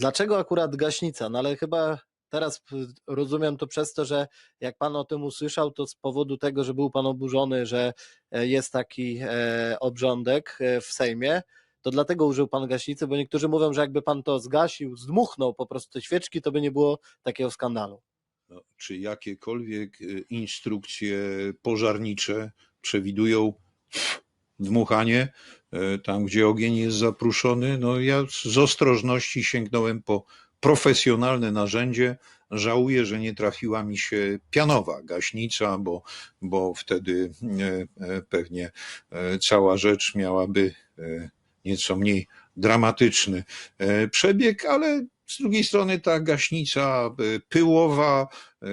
Dlaczego akurat gaśnica? No ale chyba teraz rozumiem to przez to, że jak pan o tym usłyszał, to z powodu tego, że był pan oburzony, że e, jest taki e, obrządek e, w Sejmie, to dlatego użył pan gaśnicy, bo niektórzy mówią, że jakby pan to zgasił, zdmuchnął po prostu te świeczki, to by nie było takiego skandalu. No, czy jakiekolwiek instrukcje pożarnicze przewidują dmuchanie tam, gdzie ogień jest zapruszony? No ja z ostrożności sięgnąłem po profesjonalne narzędzie. Żałuję, że nie trafiła mi się pianowa gaśnica, bo, bo wtedy e, e, pewnie e, cała rzecz miałaby e, nieco mniej dramatyczny e, przebieg, ale z drugiej strony ta gaśnica e, pyłowa e,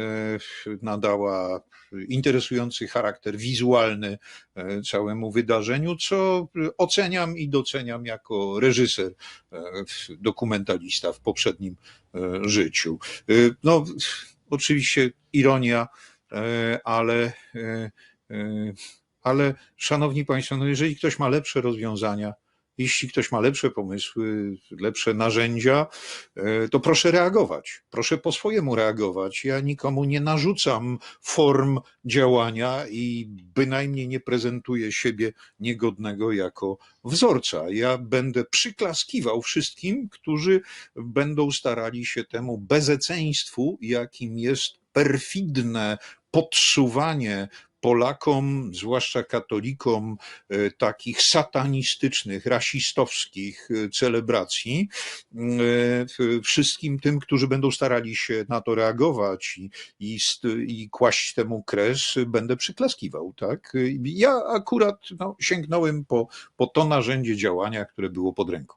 nadała interesujący charakter wizualny e, całemu wydarzeniu, co oceniam i doceniam jako reżyser, dokumentalista w poprzednim życiu. No, oczywiście ironia, ale, ale szanowni Państwo, no jeżeli ktoś ma lepsze rozwiązania, jeśli ktoś ma lepsze pomysły, lepsze narzędzia, e, to proszę reagować. Proszę po swojemu reagować. Ja nikomu nie narzucam form działania i bynajmniej nie prezentuję siebie niegodnego jako wzorca. Ja będę przyklaskiwał wszystkim, którzy będą starali się temu bezeceństwu, jakim jest perfidne podsuwanie Polakom, zwłaszcza katolikom, e, takich satanistycznych, rasistowskich e, celebracji, e, wszystkim tym, którzy będą starali się na to reagować i, i, i kłaść temu kres, będę przyklaskiwał. Tak? Ja akurat no, sięgnąłem po, po to narzędzie działania, które było pod ręką.